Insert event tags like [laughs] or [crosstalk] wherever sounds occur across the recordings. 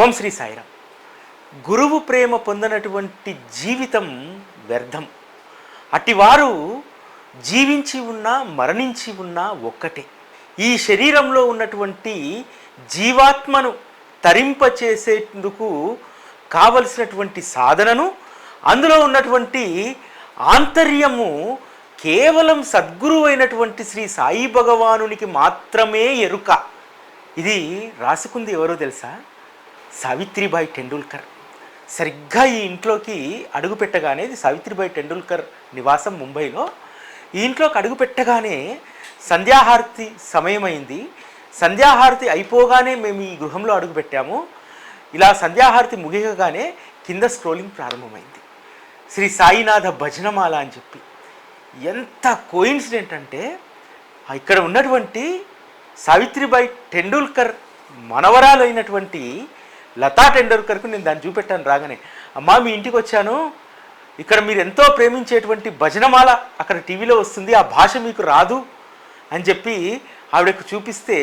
ఓం శ్రీ సాయిరామ్. గురువు ప్రేమ పొందినటువంటి జీవితం వ్యర్థం. అటివారు జీవించి ఉన్నా మరణించి ఉన్నా ఒక్కటే. ఈ శరీరంలో ఉన్నటువంటి జీవాత్మను తరింపచేసేందుకు కావలసినటువంటి సాధనను అందులో ఉన్నటువంటి ఆంతర్యము కేవలం సద్గురు అయినటువంటి శ్రీ సాయి భగవానునికి మాత్రమే ఎరుక. ఇది రాసుకుంది ఎవరో తెలుసా? సావిత్రిబాయి టెండూల్కర్. సరిగ్గా ఈ ఇంట్లోకి అడుగు పెట్టగానే ఇది సావిత్రిబాయి టెండూల్కర్ నివాసం ముంబైలో. ఈ ఇంట్లోకి అడుగు పెట్టగానే సంధ్యాహారతి సమయమైంది. సంధ్యాహారతి అయిపోగానే మేము ఈ గృహంలో అడుగు పెట్టాము. ఇలా సంధ్యాహారతి ముగియగానే కింద స్క్రోలింగ్ ప్రారంభమైంది. శ్రీ సాయినాథ భజనమాల అని చెప్పి. ఎంత కోయిన్సిడెంట్ అంటే ఇక్కడ ఉన్నటువంటి సావిత్రిబాయి టెండూల్కర్ మనవరాలైనటువంటి లతా టెండూల్కర్కు నేను దాన్ని చూపెట్టాను రాగానే అమ్మా మీ ఇంటికి వచ్చాను. ఇక్కడ మీరు ఎంతో ప్రేమించేటువంటి భజనమాల అక్కడ టీవీలో వస్తుంది ఆ భాష మీకు రాదు అని చెప్పి ఆవిడకు చూపిస్తే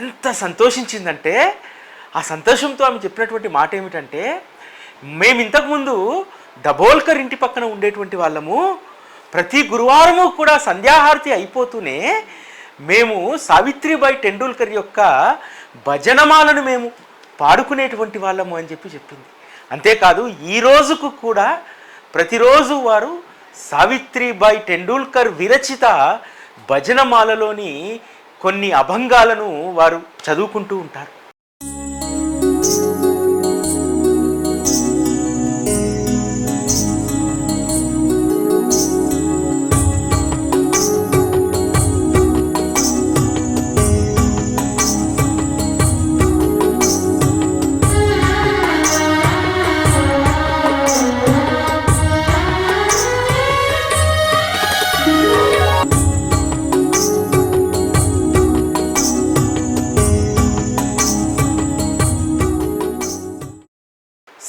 ఎంత సంతోషించిందంటే ఆ సంతోషంతో ఆమె చెప్పినటువంటి మాట ఏమిటంటే మేము ఇంతకుముందు దబోల్కర్ ఇంటి పక్కన ఉండేటువంటి వాళ్ళము. ప్రతి గురువారము కూడా సంధ్యాహారతి అయిపోతూనే మేము సావిత్రిబాయి టెండూల్కర్ యొక్క భజనమాలను మేము పాడుకునేటువంటి వాళ్ళము అని చెప్పి చెప్పింది. అంతేకాదు ఈ రోజుకు కూడా ప్రతిరోజు వారు సావిత్రిబాయి టెండూల్కర్ విరచిత భజనమాలలోని కొన్ని అభంగాలను వారు చదువుకుంటూ ఉంటారు.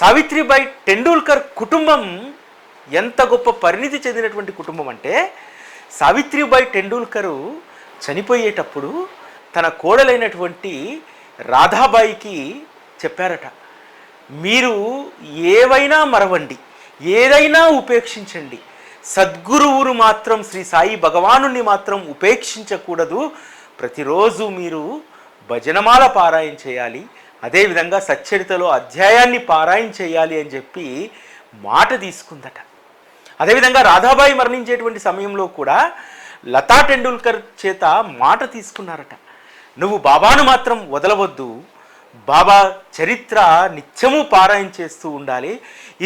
సావిత్రిబాయి టెండూల్కర్ కుటుంబం ఎంత గొప్ప పరిణితి చెందినటువంటి కుటుంబం అంటే సావిత్రిబాయి టెండూల్కరు చనిపోయేటప్పుడు తన కోడలైనటువంటి రాధాబాయికి చెప్పారట మీరు ఏవైనా మరవండి ఏదైనా ఉపేక్షించండి. సద్గురువును మాత్రం శ్రీ సాయి భగవానుని మాత్రం ఉపేక్షించకూడదు. ప్రతిరోజు మీరు భజనమాల పారాయణ చేయాలి. అదేవిధంగా సచ్చరితలో అధ్యాయాన్ని పారాయణ చేయాలి అని చెప్పి మాట తీసుకుందట. అదేవిధంగా రాధాబాయి మరణించేటువంటి సమయంలో కూడా లతా టెండూల్కర్ చేత మాట తీసుకున్నారట. నువ్వు బాబాను మాత్రం వదలవద్దు. బాబా చరిత్ర నిత్యము పారాయణ చేస్తూ ఉండాలి.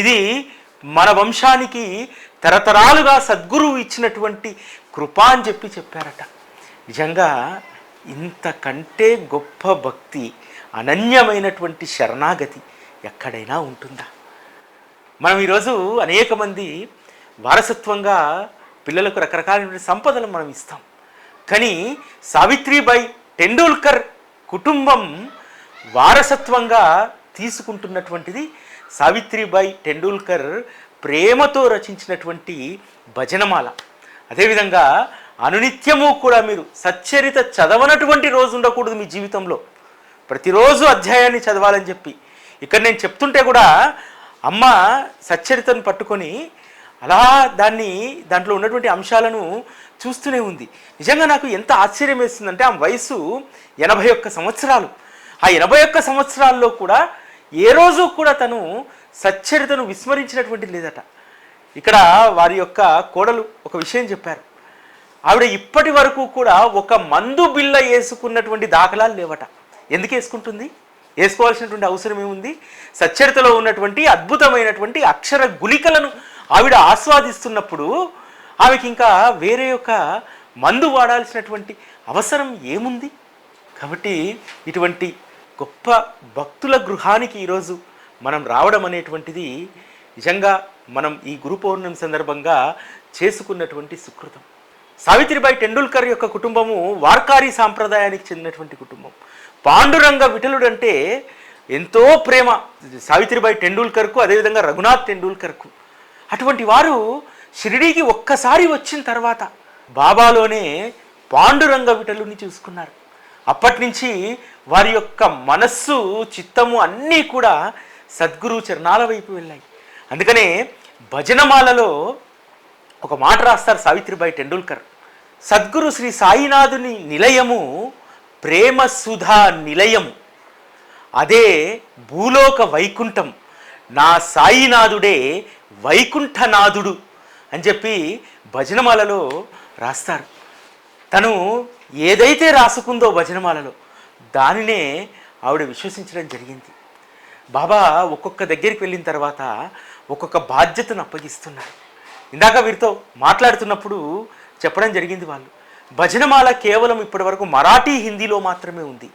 ఇది మన వంశానికి తరతరాలుగా సద్గురువు ఇచ్చినటువంటి కృప అని చెప్పి చెప్పారట. నిజంగా ఇంతకంటే గొప్ప భక్తి అనన్యమైనటువంటి శరణాగతి ఎక్కడైనా ఉంటుందా? మనం ఈరోజు అనేక మంది వారసత్వంగా పిల్లలకు రకరకాలైన సంపదలు మనం ఇస్తాం. కానీ సావిత్రిబాయి టెండూల్కర్ కుటుంబం వారసత్వంగా తీసుకుంటున్నటువంటిది సావిత్రిబాయి టెండూల్కర్ ప్రేమతో రచించినటువంటి భజనమాల. అదేవిధంగా అనునిత్యము కూడా మీరు సచ్చరిత చదవనటువంటి రోజు ఉండకూడదు మీ జీవితంలో. ప్రతిరోజు అధ్యాయాన్ని చదవాలని చెప్పి. ఇక్కడ నేను చెప్తుంటే కూడా అమ్మ సచ్చరితను పట్టుకొని అలా దాన్ని దాంట్లో ఉన్నటువంటి అంశాలను చూస్తూనే ఉంది. నిజంగా నాకు ఎంత ఆశ్చర్యం వేస్తుందంటే ఆ వయసు ఎనభై ఒక్క సంవత్సరాలు. ఆ ఎనభై ఒక్క సంవత్సరాల్లో కూడా ఏ రోజు కూడా తను సచ్చరితను విస్మరించినటువంటి లేదట. ఇక్కడ వారి యొక్క కోడలు ఒక విషయం చెప్పారు. ఆవిడ ఇప్పటి వరకు కూడా ఒక మందు బిల్ల వేసుకున్నటువంటి దాఖలాలు లేవట. ఎందుకు వేసుకుంటుంది? వేసుకోవాల్సినటువంటి అవసరం ఏముంది? సచ్చరితలో ఉన్నటువంటి అద్భుతమైనటువంటి అక్షర గుళికలను ఆవిడ ఆస్వాదిస్తున్నప్పుడు ఆమెకి ఇంకా వేరే యొక్క మందు వాడాల్సినటువంటి అవసరం ఏముంది? కాబట్టి ఇటువంటి గొప్ప భక్తుల గృహానికి ఈరోజు మనం రావడం అనేటువంటిది నిజంగా మనం ఈ గురు పౌర్ణమి సందర్భంగా చేసుకున్నటువంటి సుకృతం. సావిత్రిబాయి టెండూల్కర్ యొక్క కుటుంబము వార్కారీ సాంప్రదాయానికి చెందినటువంటి కుటుంబం. పాండురంగ విఠలుడు అంటే ఎంతో ప్రేమ. సావిత్రిబాయి టెండూల్కర్కు అదేవిధంగా రఘునాథ్ టెండూల్కర్కు. అటువంటి వారు షిరిడీకి ఒక్కసారి వచ్చిన తర్వాత బాబాలోనే పాండురంగ విఠలుని చూసుకున్నారు. అప్పటి నుంచి వారి యొక్క మనస్సు చిత్తము అన్నీ కూడా సద్గురు చరణాల వైపు వెళ్ళాయి. అందుకనే భజనమాలలో ఒక మాట రాస్తారు సావిత్రిబాయి టెండూల్కర్. సద్గురు శ్రీ సాయినాథుని నిలయము ప్రేమ సుధా నిలయం. అదే భూలోక వైకుంఠం. నా సాయినాథుడే వైకుంఠనాథుడు అని చెప్పి భజనమాలలో రాస్తారు. తను ఏదైతే రాసుకుందో భజనమాలలో దానినే ఆవిడ విశ్వసించడం జరిగింది. బాబా ఒక్కొక్క దగ్గరికి వెళ్ళిన తర్వాత ఒక్కొక్క బాధ్యతను అప్పగిస్తున్నారు. ఇందాక వీరితో మాట్లాడుతున్నప్పుడు చెప్పడం జరిగింది వాళ్ళు. భజనమాల కేవలం ఇప్పటివరకు మరాఠీ హిందీలో మాత్రమే ఉంది.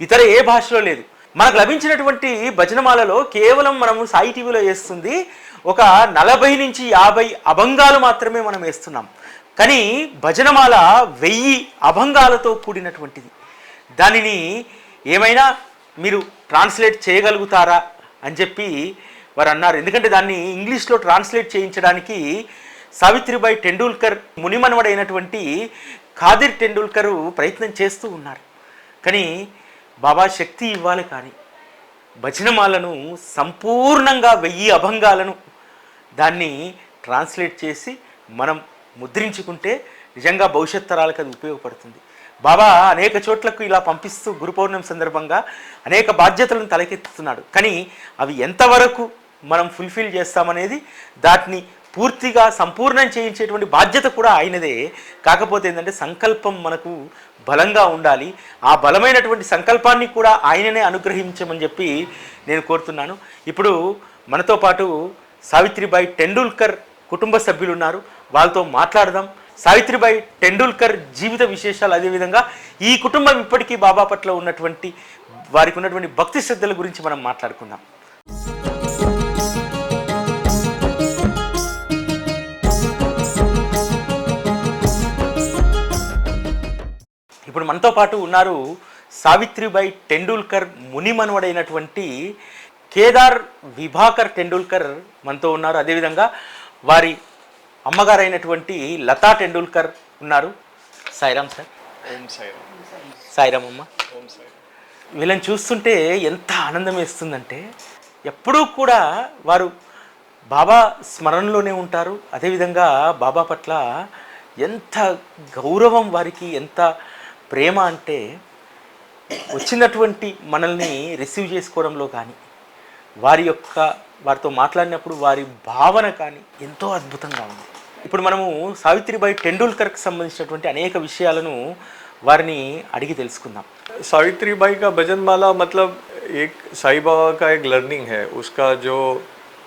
ఇతర ఏ భాషలో లేదు. మనకు లభించినటువంటి భజనమాలలో కేవలం మనము సాయి టీవీలో వేస్తుంది. ఒక నలభై నుంచి యాభై అభంగాలు మాత్రమే మనం వేస్తున్నాం. కానీ భజనమాల వెయ్యి అభంగాలతో కూడినటువంటిది. దానిని ఏమైనా మీరు ట్రాన్స్లేట్ చేయగలుగుతారా అని చెప్పి వారు అన్నారు. ఎందుకంటే దాన్ని ఇంగ్లీష్లో ట్రాన్స్లేట్ చేయించడానికి సావిత్రిబాయి టెండూల్కర్ మునిమనవడైనటువంటి ఖాదిర్ టెండూల్కర్ ప్రయత్నం చేస్తూ ఉన్నారు. కానీ బాబా శక్తి ఇవ్వాలి కానీ భజనమాలను సంపూర్ణంగా వెయ్యి అభంగాలను దాన్ని ట్రాన్స్లేట్ చేసి మనం ముద్రించుకుంటే నిజంగా భవిష్యత్ తరాలకు అది ఉపయోగపడుతుంది. బాబా అనేక చోట్లకు ఇలా పంపిస్తూ గురు పౌర్ణమి సందర్భంగా అనేక బాధ్యతలను తలకెత్తుతున్నాడు. కానీ అవి ఎంతవరకు మనం ఫుల్ఫిల్ చేస్తామనేది దాటిని పూర్తిగా సంపూర్ణం చేయించేటువంటి బాధ్యత కూడా ఆయనదే. కాకపోతే ఏంటంటే సంకల్పం మనకు బలంగా ఉండాలి. ఆ బలమైనటువంటి సంకల్పాన్ని కూడా ఆయననే అనుగ్రహించమని చెప్పి నేను కోరుతున్నాను. ఇప్పుడు మనతో పాటు సావిత్రిబాయి టెండూల్కర్ కుటుంబ సభ్యులు ఉన్నారు వాళ్ళతో మాట్లాడదాం. సావిత్రిబాయి టెండూల్కర్ జీవిత విశేషాలు అదేవిధంగా ఈ కుటుంబం ఇప్పటికీ బాబా పట్ల ఉన్నటువంటి వారికి ఉన్నటువంటి భక్తి శ్రద్ధల గురించి మనం మాట్లాడుకుందాం. ఇప్పుడు మనతో పాటు ఉన్నారు సావిత్రిబాయి టెండూల్కర్ మునిమనువడైనటువంటి కేదార్ విభాకర్ టెండూల్కర్ మనతో ఉన్నారు. అదేవిధంగా వారి అమ్మగారైనటువంటి లతా టెండూల్కర్ ఉన్నారు. సాయిరామ్ సార్. సాయిరామ్. అమ్మ. వీళ్ళని చూస్తుంటే ఎంత ఆనందం వేస్తుందంటే ఎప్పుడూ కూడా వారు బాబా స్మరణలోనే ఉంటారు. అదేవిధంగా బాబా పట్ల ఎంత గౌరవం వారికి ఎంత ప్రేమ అంటే వచ్చినటువంటి మనల్ని రిసీవ్ చేసుకోవడంలో కానీ వారి యొక్క వారితో మాట్లాడినప్పుడు వారి భావన కానీ ఎంతో అద్భుతంగా ఉంది ఇప్పుడు మనము సావిత్రిబాయి టెండూల్కర్కి సంబంధించినటువంటి అనేక విషయాలను వారిని అడిగి తెలుసుకుందాం सावित्री बाई का भजन माला मतलब एक साईं बाबा का एक लर्निंग है उसका जो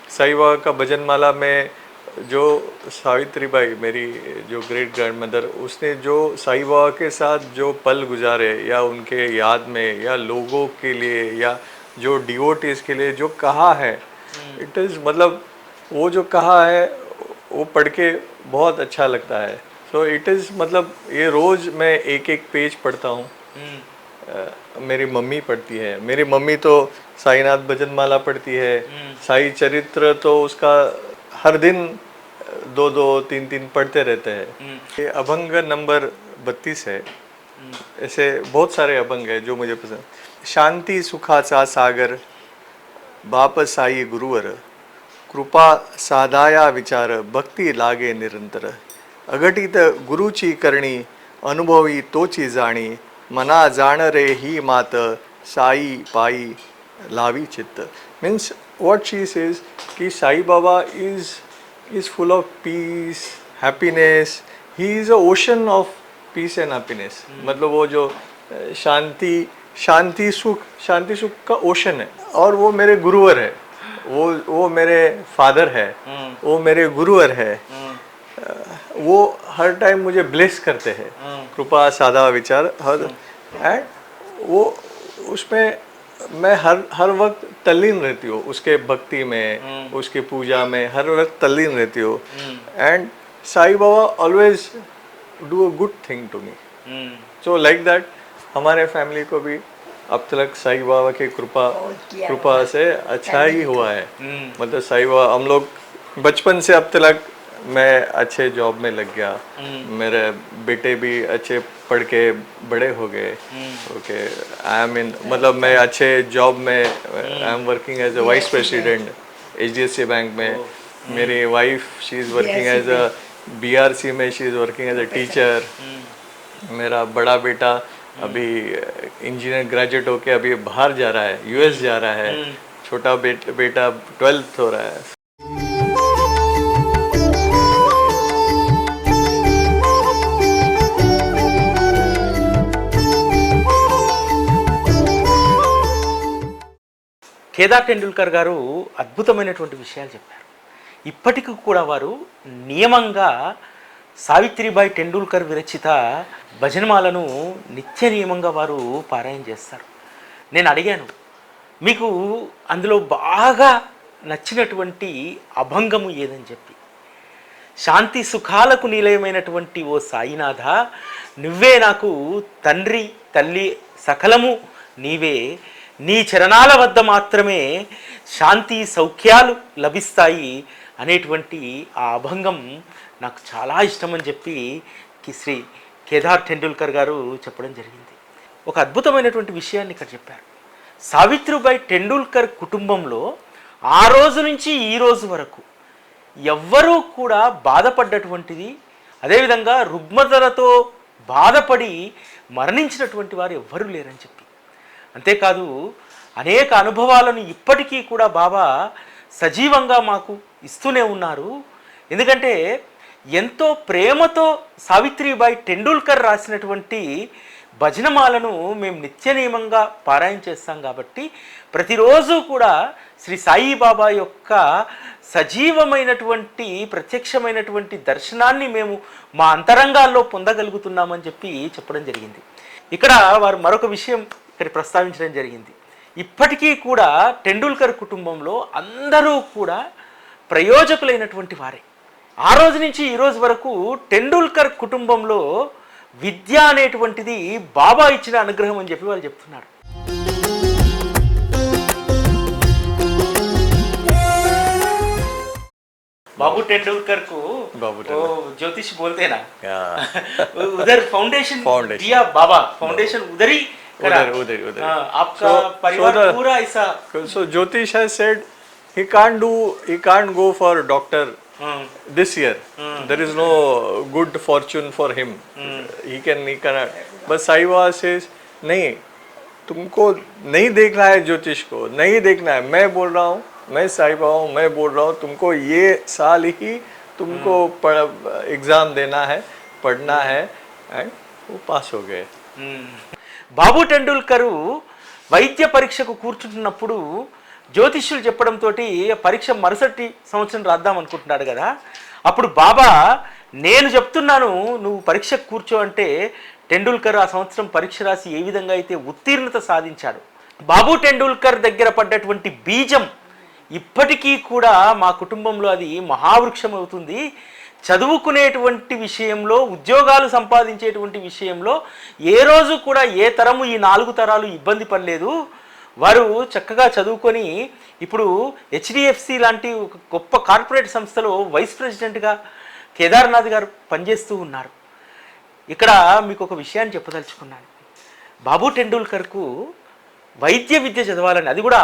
साईं बाबा का भजन माला में जो सावित्री बाई मेरी जो ग्रेट ग्रैंड मदर उसने जो साई बाबा के साथ जो पल गुजारे या उनके याद में या लोगों के लिए या जो डिवोटीज के लिए जो कहा है इट इज़ मतलब वो जो कहा है वो पढ़ के बहुत अच्छा लगता है। सो इट इज़ मतलब ये रोज़ मैं एक एक पेज पढ़ता हूँ। अ, मेरी मम्मी पढ़ती है। मेरी मम्मी तो साईनाथ भजन माला पढ़ती है। साई चरित्र तो उसका हर दिन दो दो तीन तीन पढ़ते रहते हैं। ये अभंग नंबर बत्तीस है। ऐसे बहुत सारे अभंग है जो मुझे पसंद शांति सुखाचा सागर बाप साई गुरुवर। कृपा साधाया विचार भक्ती लागे निरंतर। अघटित गुरुची करणी अनुभवी तोची जाणी। मना जाण रे ही मात साई पाई लावी चित्त। मीन्स वॉट शी सेज की Sai Baba is is full of peace happiness he is a ocean of peace and happiness मतलब वो जो शांति शांति सुख शांति सुख का ओशन है। और वो मेरे गुरुवर है। वो वो मेरे फादर है। वो मेरे गुरुवर है। अ, वो हर टाइम मुझे ब्लेस करते हैं। कृपा सादा विचार हर एंड वो उसमें मैं हर हर वक्त तल्लीन रहती हूँ। उसके भक्ति में उसकी पूजा में हर वक्त तल्लीन रहती हूँ। And Sai Baba always do a good thing to me so like that हमारे फैमिली को भी अब तक साई बाबा की कृपा कृपा से अच्छा ही हुआ है। मतलब साई बाबा हम लोग बचपन से अब तक मैं अच्छे जॉब में लग गया। मेरे बेटे भी अच्छे पढ़ के बड़े हो गए। ओके आई एम इन मतलब मैं अच्छे जॉब में I am working as a vice president H D S C bank में। मेरी wife she is working as a B R C में she is working as a teacher मेरा बड़ा बेटा अभी इंजीनियर ग्रेजुएट होके अभी बाहर जा रहा है यूएस जा रहा है। छोटा बेट, बेटा ट्वेल्थ हो रहा है। కేదార్ టెండూల్కర్ గారు అద్భుతమైనటువంటి విషయాలు చెప్పారు. ఇప్పటికి కూడా వారు నియమంగా సావిత్రిబాయి టెండూల్కర్ విరచిత భజనమాలను నిత్య నియమంగా వారు పారాయణ చేస్తారు. నేను అడిగాను మీకు అందులో బాగా నచ్చినటువంటి అభంగము ఏదని చెప్పి. శాంతి సుఖాలకు నిలయమైనటువంటి ఓ సాయినాథ నువ్వే నాకు తండ్రి తల్లి సకలము నీవే నీ చరణాల వద్ద మాత్రమే శాంతి సౌఖ్యాలు లభిస్తాయి అనేటువంటి ఆ అభంగం నాకు చాలా ఇష్టమని చెప్పి కి- శ్రీ కేదార్ టెండూల్కర్ గారు చెప్పడం జరిగింది. ఒక అద్భుతమైనటువంటి విషయాన్ని ఇక్కడ చెప్పారు. సావిత్రిబాయి టెండూల్కర్ కుటుంబంలో ఆ రోజు నుంచి ఈ రోజు వరకు ఎవ్వరూ కూడా బాధపడ్డటువంటిది అదేవిధంగా రుగ్మతలతో బాధపడి మరణించినటువంటి వారు ఎవ్వరూ లేరని చెప్పి అంతేకాదు అనేక అనుభవాలను ఇప్పటికీ కూడా బాబా సజీవంగా మాకు ఇస్తూనే ఉన్నారు. ఎందుకంటే ఎంతో ప్రేమతో సావిత్రిబాయి టెండూల్కర్ రాసినటువంటి భజనమాలను మేము నిత్య నియమంగా పారాయణ చేస్తాం కాబట్టి ప్రతిరోజు కూడా శ్రీ సాయిబాబా యొక్క సజీవమైనటువంటి ప్రత్యక్షమైనటువంటి దర్శనాన్ని మేము మా అంతరంగాల్లో పొందగలుగుతున్నామని చెప్పి చెప్పడం జరిగింది. ఇక్కడ వారు మరొక విషయం ఇక్కడ ప్రస్తావించడం జరిగింది. ఇప్పటికీ కూడా టెండూల్కర్ కుటుంబంలో అందరూ కూడా ప్రయోజకులైనటువంటి వారే. ఆ రోజు నుంచి ఈ రోజు వరకు టెండూల్కర్ కుటుంబంలో విద్య అనేటువంటిది బాబా ఇచ్చిన అనుగ్రహం అని చెప్పి వాళ్ళు చెప్తున్నారు. బాబు టెండూల్కర్. కు జ్యోతిష్ బోల్తేనా? ఉదర్ ఫౌండేషన్ బాబా ఫౌండేషన్ ఉదరి उधर ज्योतिष है। Doctor this year there is no good fortune for him he. Can he can बस साई बाबा से नहीं तुमको नहीं देखना है ज्योतिष को नहीं देखना है। मैं बोल रहा हूँ मैं साई बाबा हूँ मैं बोल रहा हूँ तुमको ये साल ही तुमको एग्ज़ाम देना है पढ़ना है। एंड वो पास हो गए. బాబు టెండూల్కరు వైద్య పరీక్షకు కూర్చుంటున్నప్పుడు జ్యోతిష్యులు చెప్పడంతో పరీక్ష మరుసటి సంవత్సరం రాద్దాం అనుకుంటున్నాడు కదా. అప్పుడు బాబా నేను చెప్తున్నాను నువ్వు పరీక్షకు కూర్చో అంటే టెండూల్కర్ ఆ సంవత్సరం పరీక్ష రాసి ఏ విధంగా అయితే ఉత్తీర్ణత సాధించాడు. బాబు టెండూల్కర్ దగ్గర పడ్డటువంటి బీజం ఇప్పటికీ కూడా మా కుటుంబంలో అది మహావృక్షం అవుతుంది చదువుకునేటువంటి విషయంలో ఉద్యోగాలు సంపాదించేటువంటి విషయంలో ఏ రోజు కూడా ఏ తరము ఈ నాలుగు తరాలు ఇబ్బంది పడలేదు. వారు చక్కగా చదువుకొని ఇప్పుడు హెచ్డిఎఫ్సి లాంటి ఒక గొప్ప కార్పొరేట్ సంస్థలో వైస్ ప్రెసిడెంట్గా కేదార్నాథ్ గారు పనిచేస్తూ ఉన్నారు. ఇక్కడ మీకు ఒక విషయాన్ని చెప్పదలుచుకున్నాను. బాబు టెండూల్కర్కు వైద్య విద్య చదవాలని అది కూడా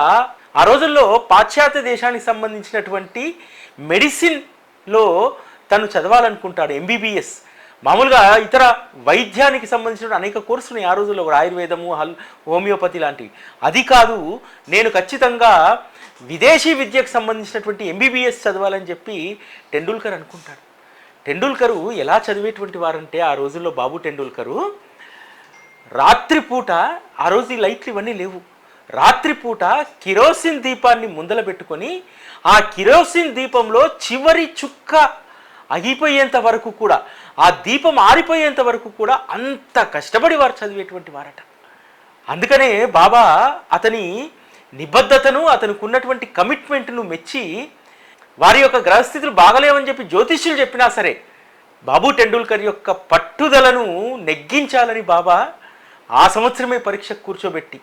ఆ రోజుల్లో పాశ్చాత్య దేశానికి సంబంధించినటువంటి మెడిసిన్లో తను చదవాలనుకుంటాడు ఎంబీబీఎస్ మామూలుగా ఇతర వైద్యానికి సంబంధించిన అనేక కోర్సులు ఆ రోజుల్లో కూడా ఆయుర్వేదము హల్ హోమియోపతి లాంటివి. అది కాదు నేను ఖచ్చితంగా విదేశీ విద్యకు సంబంధించినటువంటి ఎంబీబీఎస్ చదవాలని చెప్పి టెండూల్కర్ అనుకుంటాడు. టెండూల్కరు ఎలా చదివేటువంటి వారంటే ఆ రోజుల్లో బాబు టెండూల్కరు రాత్రిపూట ఆ రోజు ఈ లైట్లు ఇవన్నీ లేవు. రాత్రిపూట కిరోసిన్ దీపాన్ని ముందల పెట్టుకొని ఆ కిరోసిన్ దీపంలో చివరి చుక్క అగిపోయేంత వరకు కూడా ఆ దీపం ఆరిపోయేంత వరకు కూడా అంత కష్టపడి వారు చదివేటువంటి వారట. అందుకనే బాబా అతని నిబద్ధతను అతనికి ఉన్నటువంటి కమిట్మెంట్ను మెచ్చి వారి యొక్క గ్రహస్థితులు బాగలేవని చెప్పి జ్యోతిష్యులు చెప్పినా సరే బాబు టెండూల్కర్ యొక్క పట్టుదలను నెగ్గించాలని బాబా ఆ సంవత్సరమే పరీక్ష కూర్చోబెట్టి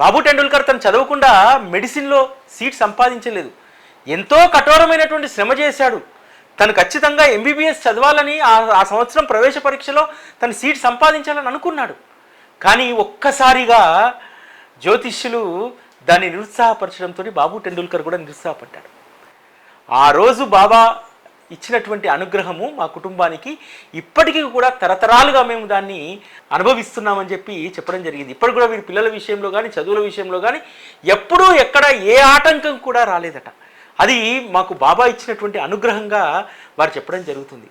బాబు టెండూల్కర్ తను చదవకుండా మెడిసిన్లో సీట్ సంపాదించలేదు. ఎంతో కఠోరమైనటువంటి శ్రమ చేశాడు. తను ఖచ్చితంగా ఎంబీబీఎస్ చదవాలని ఆ ఆ సంవత్సరం ప్రవేశ పరీక్షలో తన సీట్ సంపాదించాలని అనుకున్నాడు. కానీ ఒక్కసారిగా జ్యోతిష్యులు దాన్ని నిరుత్సాహపరచడంతో బాబు టెండూల్కర్ కూడా నిరుత్సాహపడ్డాడు. ఆ రోజు బాబా ఇచ్చినటువంటి అనుగ్రహము మా కుటుంబానికి ఇప్పటికీ కూడా తరతరాలుగా మేము దాన్ని అనుభవిస్తున్నామని చెప్పి చెప్పడం జరిగింది. ఇప్పటికి కూడా వీరి పిల్లల విషయంలో కానీ చదువుల విషయంలో కానీ ఎప్పుడూ ఎక్కడ ఏ ఆటంకం కూడా రాలేదట. అది మాకు బాబా ఇచ్చినటువంటి అనుగ్రహంగా వారు చెప్పడం జరుగుతుంది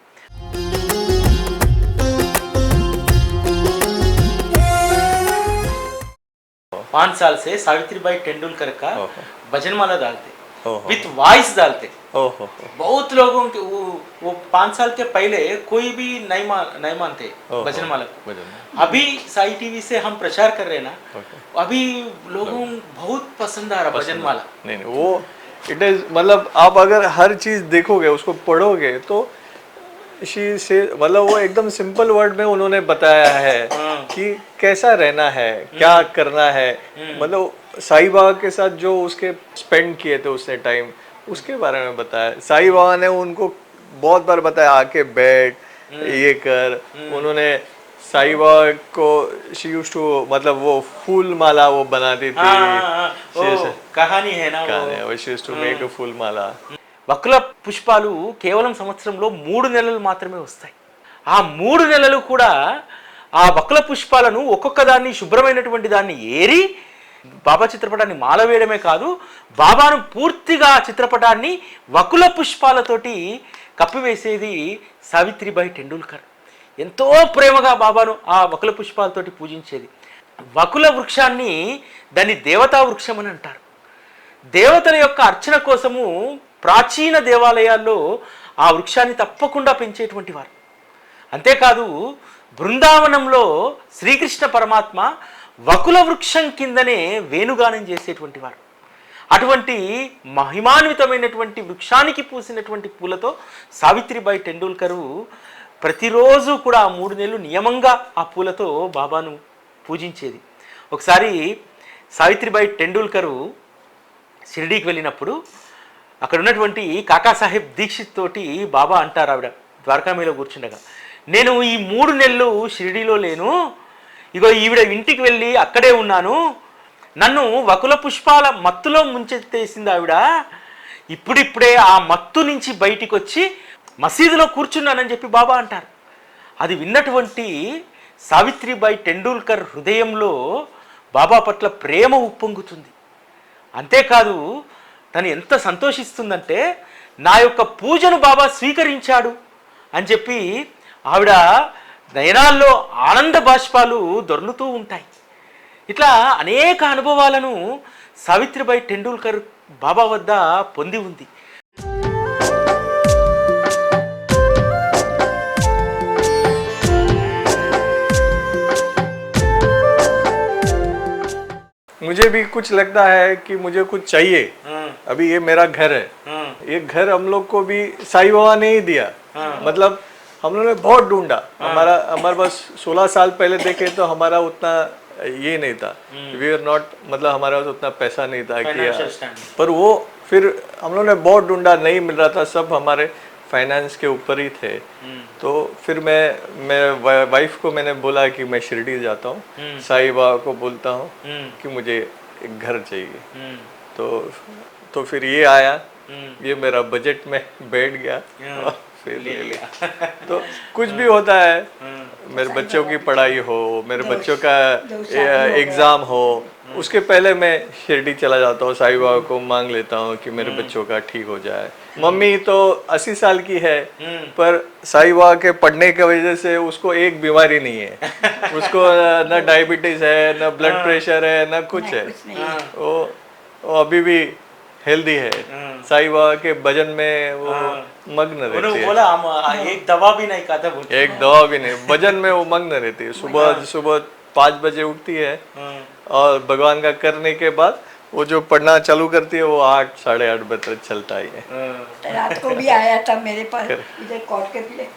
पाँच साल से सावित्री बाई टेंडुलकर का ओहो। भजनमाला डालते ओहो। विथ वॉइस डालते ओहो हो बहुत लोगों के वो वो पाँच साल के पहले कोई भी नहीं मान नहीं मानते ओहो। भजनमाला को भजन अभी साई टीवी से हम प्रचार कर रहे हैं ना ओके अभी लोगों बहुत पसंद आ रहा भजनमाला नहीं नहीं वो इट इज़ मतलब आप अगर हर चीज़ देखोगे उसको पढ़ोगे तो शी से मतलब वो एकदम सिंपल वर्ड में उन्होंने बताया है हाँ। कि कैसा रहना है क्या करना है। मतलब साई बाबा के साथ जो उसके स्पेंड किए थे उसने टाइम उसके बारे में बताया। साई बाबा ने उनको बहुत बार बताया आके बैठ ये कर। उन्होंने साईं बाबा को शी यूज टू मतलब वो फूल माला वो बनाती थी हाँ, हाँ, हाँ, She वो used- कहानी है ना वो कहानी वो she use to make a फूल माला వకుల పుష్పాలు కేవలం సంవత్సరంలో మూడు నెలలు మాత్రమే వస్తాయి ఆ మూడు నెలలు కూడా ఆ వకుల పుష్పాలను ఒక్కొక్క దాన్ని శుభ్రమైనటువంటి దాన్ని ఏరి బాబా చిత్రపటాన్ని మాల వేయడమే కాదు బాబాను పూర్తిగా ఆ చిత్రపటాన్ని వకుల పుష్పాలతోటి కప్పివేసేది సావిత్రిబాయి టెండూల్కర్ ఎంతో ప్రేమగా బాబాను ఆ వకుల పుష్పాలతోటి పూజించేది. వకుల వృక్షాన్ని దాన్ని దేవతా వృక్షం అని అంటారు. దేవతల యొక్క అర్చన కోసము ప్రాచీన దేవాలయాల్లో ఆ వృక్షాన్ని తప్పకుండా పెంచేటువంటి వారు. అంతేకాదు బృందావనంలో శ్రీకృష్ణ పరమాత్మ వకుల వృక్షం కిందనే వేణుగానం చేసేటువంటి వారు. అటువంటి మహిమాన్వితమైనటువంటి వృక్షానికి పూసినటువంటి పూలతో సావిత్రిబాయి టెండూల్కరు ప్రతిరోజు కూడా ఆ మూడు నెలలు నియమంగా ఆ పూలతో బాబాను పూజించేది. ఒకసారి సావిత్రిబాయి టెండూల్కరు షిరిడీకి వెళ్ళినప్పుడు అక్కడ ఉన్నటువంటి కాకాసాహెబ్ దీక్షిత్ తోటి బాబా అంటారు ఆవిడ ద్వారకామీలో కూర్చుండగా నేను ఈ మూడు నెలలు షిరిడీలో లేను. ఇగో ఈవిడ ఇంటికి వెళ్ళి అక్కడే ఉన్నాను. నన్ను వకుల పుష్పాల మత్తులో ముంచెత్తేసింది ఆవిడ. ఇప్పుడిప్పుడే ఆ మత్తు నుంచి బయటికి వచ్చి మసీదులో కూర్చున్నానని చెప్పి బాబా అంటారు. అది విన్నటువంటి సావిత్రిబాయి టెండూల్కర్ హృదయంలో బాబా పట్ల ప్రేమ ఉప్పొంగుతుంది. అంతేకాదు తను ఎంత సంతోషిస్తుందంటే నా యొక్క పూజను బాబా స్వీకరించాడు అని చెప్పి ఆవిడ నయనాల్లో ఆనంద బాష్పాలు దొర్లుతూ ఉంటాయి. ఇట్లా అనేక అనుభవాలను సావిత్రిబాయి టెండూల్కర్ బాబా వద్ద పొంది ఉంది. मुझे भी कुछ लगता है कि मुझे कुछ चाहिए। अभी ये मेरा घर है। ये घर हम लोग को भी साई बाबा ने ही दिया। मतलब हम लोग ने बहुत ढूंढा। हमारा हमारे पास 16 साल पहले देखे तो हमारा उतना ये नहीं था। वी आर नॉट मतलब हमारे पास उतना पैसा नहीं था कि पर वो फिर हम लोग ने बहुत ढूंढा नहीं मिल रहा था सब हमारे फाइनेंस के ऊपर ही थे। तो फिर मैं मैं वाइफ को मैंने बोला कि मैं शिरडी जाता हूँ। साई बाबा को बोलता हूँ कि मुझे एक घर चाहिए। तो तो फिर ये आया। ये मेरा बजट में बैठ गया फिर ले लिया। तो कुछ भी होता है। मेरे बच्चों की पढ़ाई हो मेरे बच्चों का एग्ज़ाम हो उसके पहले मैं शिरडी चला जाता हूँ। साई बाबा को मांग लेता हूँ कि मेरे बच्चों का ठीक हो जाए। मम्मी तो अस्सी साल की है पर साईं बाबा के पढ़ने की वजह से उसको एक बीमारी नहीं है। [laughs] उसको न डायबिटीज़ है न ब्लड प्रेशर है न कुछ है। वो वो अभी भी हेल्दी है। साईं बाबा के भजन में वो मग्न रहती है। बोला हम एक दवा भी नहीं खाता एक दवा भी नहीं भजन में वो मग्न रहती है। [laughs] सुबह सुबह पाँच बजे उठती है। और भगवान का करने के बाद वो जो पढ़ना चालू करती है वो आठ साढ़े आठ बजे तक चलता ही है। रात को भी आया था मेरे पास इधर कोर्ट के पीछे।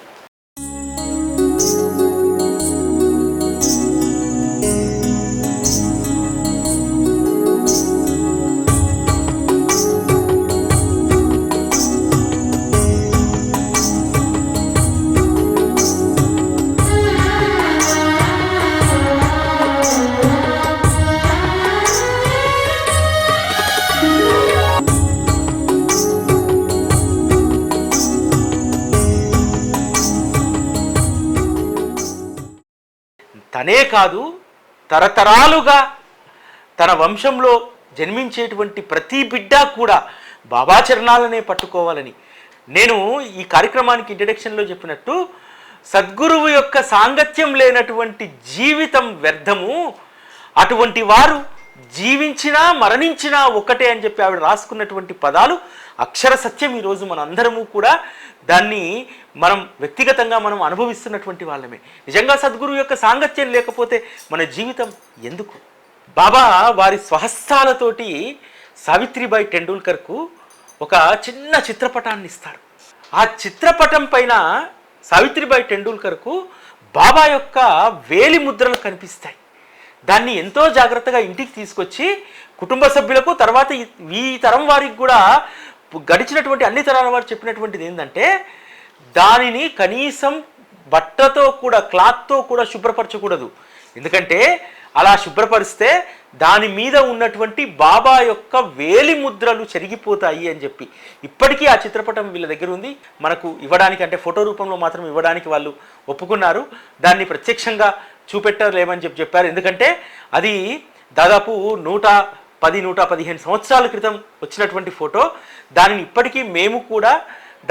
తనే కాదు తరతరాలుగా తన వంశంలో జన్మించేటువంటి ప్రతి బిడ్డ కూడా బాబా చరణాలనే పట్టుకోవాలని. నేను ఈ కార్యక్రమానికి ఇంట్రడక్షన్లో చెప్పినట్టు సద్గురువు యొక్క సాంగత్యం లేనటువంటి జీవితం వ్యర్థము. అటువంటి వారు జీవించినా మరణించినా ఒకటే అని చెప్పి ఆవిడ రాసుకున్నటువంటి పదాలు అక్షర సత్యం ఈరోజు మన అందరము కూడా దాన్ని మనం వ్యక్తిగతంగా మనం అనుభవిస్తున్నటువంటి వాళ్ళమే. నిజంగా సద్గురు యొక్క సాంగత్యం లేకపోతే మన జీవితం ఎందుకు? బాబా వారి స్వహస్తాలతోటి సావిత్రిబాయి టెండూల్కర్కు ఒక చిన్న చిత్రపటాన్ని ఇస్తారు. ఆ చిత్రపటం పైన సావిత్రిబాయి టెండూల్కర్కు బాబా యొక్క వేలి ముద్రలు కనిపిస్తాయి. దాన్ని ఎంతో జాగ్రత్తగా ఇంటికి తీసుకొచ్చి కుటుంబ సభ్యులకు తర్వాత ఈ తరం వారికి కూడా గడిచినటువంటి అన్ని తరాల వారు చెప్పినటువంటిది ఏంటంటే దానిని కనీసం బట్టతో కూడా క్లాత్తో కూడా శుభ్రపరచకూడదు. ఎందుకంటే అలా శుభ్రపరిస్తే దాని మీద ఉన్నటువంటి బాబా యొక్క వేలి ముద్రలు చెరిగిపోతాయి అని చెప్పి. ఇప్పటికీ ఆ చిత్రపటం వీళ్ళ దగ్గర ఉంది. మనకు ఇవ్వడానికి అంటే ఫోటో రూపంలో మాత్రం ఇవ్వడానికి వాళ్ళు ఒప్పుకున్నారు. దాన్ని ప్రత్యక్షంగా చూపెట్టలేమని చెప్పి చెప్పారు. ఎందుకంటే అది దాదాపు నూట పది నూట పదిహేను సంవత్సరాల క్రితం వచ్చినటువంటి ఫోటో. దానిని ఇప్పటికీ మేము కూడా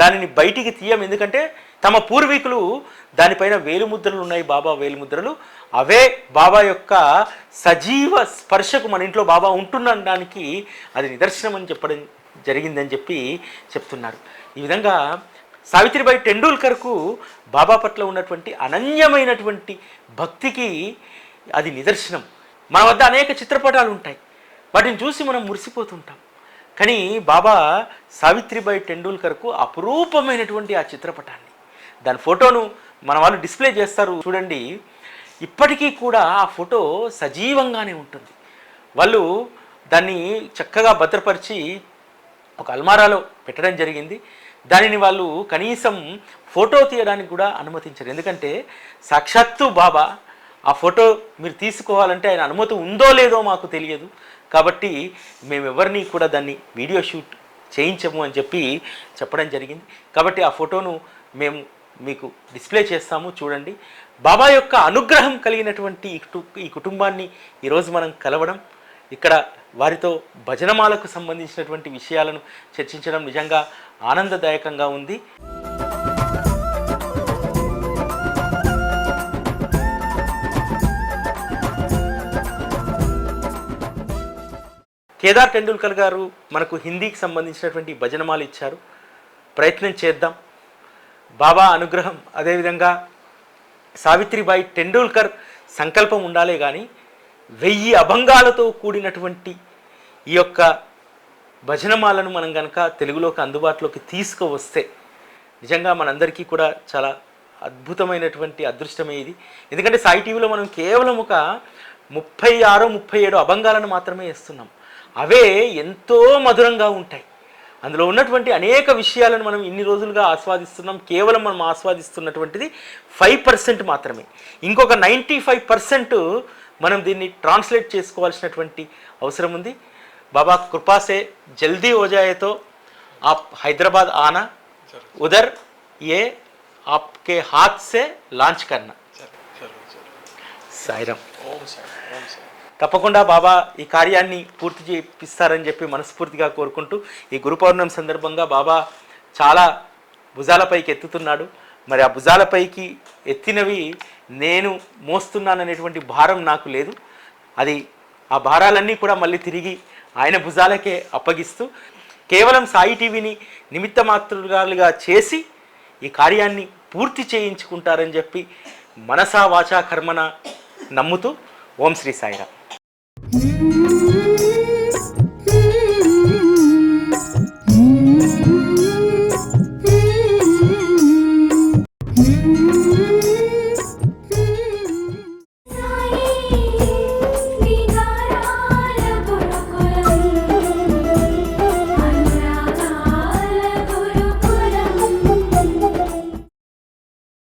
దానిని బయటికి తీయం. ఎందుకంటే తమ పూర్వీకులు దానిపైన వేలుముద్రలు ఉన్నాయి బాబా వేలుముద్రలు అవే బాబా యొక్క సజీవ స్పర్శకు మన ఇంట్లో బాబా ఉంటున్నడానికి అది నిదర్శనం అని చెప్పడం జరిగిందని చెప్పి చెప్తున్నారు. ఈ విధంగా సావిత్రిబాయి టెండూల్కర్కు బాబా పట్ల ఉన్నటువంటి అనన్యమైనటువంటి భక్తికి అది నిదర్శనం. మన వద్ద అనేక చిత్రపటాలు ఉంటాయి. వాటిని చూసి మనం మురిసిపోతుంటాం. కానీ బాబా సావిత్రిబాయి టెండూల్కర్కు అపురూపమైనటువంటి ఆ చిత్రపటాన్ని. దాని ఫోటోను మన వాళ్ళు డిస్ప్లే చేస్తారు చూడండి. ఇప్పటికీ కూడా ఆ ఫోటో సజీవంగానే ఉంటుంది. వాళ్ళు దాన్ని చక్కగా భద్రపరిచి ఒక అల్మారాలో పెట్టడం జరిగింది. దానిని వాళ్ళు కనీసం ఫోటో తీయడానికి కూడా అనుమతించారు. ఎందుకంటే సాక్షాత్తు బాబా ఆ ఫోటో మీరు తీసుకోవాలంటే ఆయన అనుమతి ఉందో లేదో మాకు తెలియదు. కాబట్టి మేము ఎవరిని కూడా దాన్ని వీడియో షూట్ చేయించము అని చెప్పి చెప్పడం జరిగింది. కాబట్టి ఆ ఫోటోను మేము మీకు డిస్ప్లే చేస్తాము చూడండి. బాబా యొక్క అనుగ్రహం కలిగినటువంటి ఈ కుటు ఈ కుటుంబాన్ని ఈరోజు మనం కలవడం ఇక్కడ వారితో భజనమాలకు సంబంధించినటువంటి విషయాలను చర్చించడం నిజంగా ఆనందదాయకంగా ఉంది. కేదార్ టెండూల్కర్ గారు మనకు హిందీకి సంబంధించినటువంటి భజనమాలు ఇచ్చారు. ప్రయత్నం చేద్దాం. బాబా అనుగ్రహం అదేవిధంగా సావిత్రిబాయి టెండూల్కర్ సంకల్పం ఉండాలే కానీ వెయ్యి అభంగాలతో కూడినటువంటి ఈ యొక్క భజనమాలను మనం కనుక తెలుగులోకి అందుబాటులోకి తీసుకువస్తే నిజంగా మనందరికీ కూడా చాలా అద్భుతమైనటువంటి అదృష్టమే ఇది. ఎందుకంటే సాయి టీవీలో మనం కేవలం ఒక ముప్పై ఆరు ముప్పై ఏడు అభంగాలను మాత్రమే ఇస్తున్నాం అవే ఎంతో మధురంగా ఉంటాయి. అందులో ఉన్నటువంటి అనేక విషయాలను మనం ఇన్ని రోజులుగా ఆస్వాదిస్తున్నాం. కేవలం మనం ఆస్వాదిస్తున్నటువంటిది ఫైవ్ పర్సెంట్ మాత్రమే. ఇంకొక నైంటీ ఫైవ్ పర్సెంట్ మనం దీన్ని ట్రాన్స్లేట్ చేసుకోవాల్సినటువంటి అవసరం ఉంది. బాబా కృపాసే జల్దీ ఓజాయతో ఆప్ హైదరాబాద్ ఆనా. ఉదర్ ఏ ఆప్కే హాత్సే లాంచ్ కన్నా సాయిరామ్. తప్పకుండా బాబా ఈ కార్యాన్ని పూర్తి చేపిస్తారని చెప్పి మనస్ఫూర్తిగా కోరుకుంటూ ఈ గురు పౌర్ణమి సందర్భంగా బాబా చాలా భుజాలపైకి ఎత్తుతున్నాడు. మరి ఆ భుజాలపైకి ఎత్తినవి నేను మోస్తున్నాననేటువంటి భారం నాకు లేదు. అది ఆ భారాలన్నీ కూడా మళ్ళీ తిరిగి ఆయన భుజాలకే అప్పగిస్తూ కేవలం సాయి టీవీని నిమిత్త మాతృగాలుగా చేసి ఈ కార్యాన్ని పూర్తి చేయించుకుంటారని చెప్పి మనసా వాచా కర్మన నమ్ముతూ ఓం శ్రీ సాయిరా Mm-hmm.